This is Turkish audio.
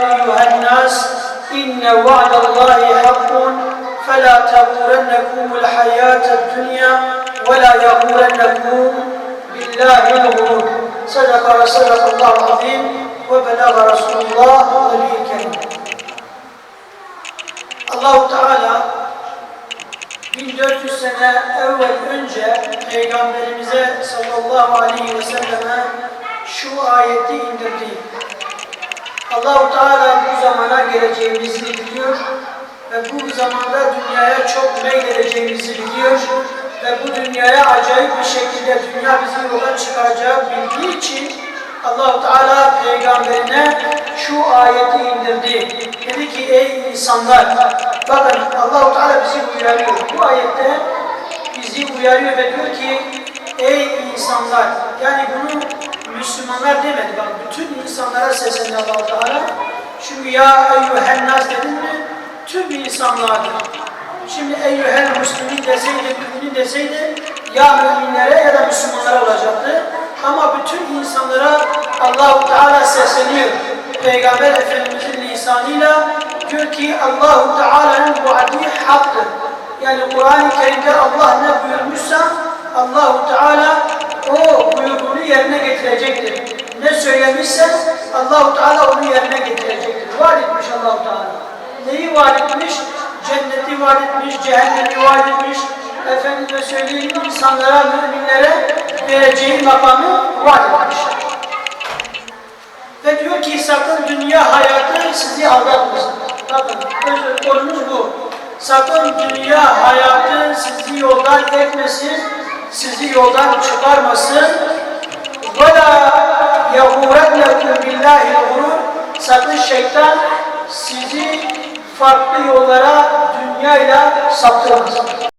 أيها الناس إن وعد الله حق فلا تغرنكم الحياة الدنيا ولا يغرنكم بالله الغرور صدق صدق الله العظيم وبلغ رسول الله النبي الكريم Allahu Teala 1400 sene evvel önce Peygamberimize sallallahu aleyhi ve selleme şu ayeti indirdi. Allahu Teala bu zamana geleceğimizi biliyor ve bu zamanda dünyaya çok meyledeceğimizi biliyor ve bu dünyaya acayip bir şekilde dünya bizi yoldan çıkaracağı bildiği için Allahu Teala peygamberine şu ayeti indirdi. Dedi ki ey insanlar bakın Allahu Teala bizi uyarıyor. Bu ayette bizi uyarıyor ve diyor ki ey insanlar yani bunu Müslümanlar demedi bak bütün insanlara seslendi Allahu Teala. Çünkü ya eyyühen nas dedin mi tüm insanlardır. Şimdi eyyühel müslümin deseydi, müminin deseydi ya müminlere ya da Müslümanlara olacaktı. Ama bütün insanlara Allahu Teala sesleniyor. Peygamber Efendimizin lisanıyla diyor ki Allahu Teala'nın vaadi haktır. Yani Kur'an-ı Kerim'de Allah ne buyurmuşsa Allahu Teala o buyurduğunu yerine getirecektir. Ne söylemişse Allahu Teala onu yerine getirecektir. Vaat etmiş Allahu Teala. Neyi vaat etmiş? Cenneti vaat etmiş, cehennemi vaat etmiş. Efendime söyleyeyim insanlara, müminlere vereceği makamı vaat etmiş. Ve diyor ki sakın dünya hayatı sizi aldatmasın. Bakın öz- konumuz bu. Sakın dünya hayatı sizi yoldan etmesin, sizi yoldan çıkarmasın. وَلَا يَغُورَنَّكُمْ بِاللّٰهِ الْغُرُورِ Sakın şeytan sizi farklı yollara dünyayla saptıramaz.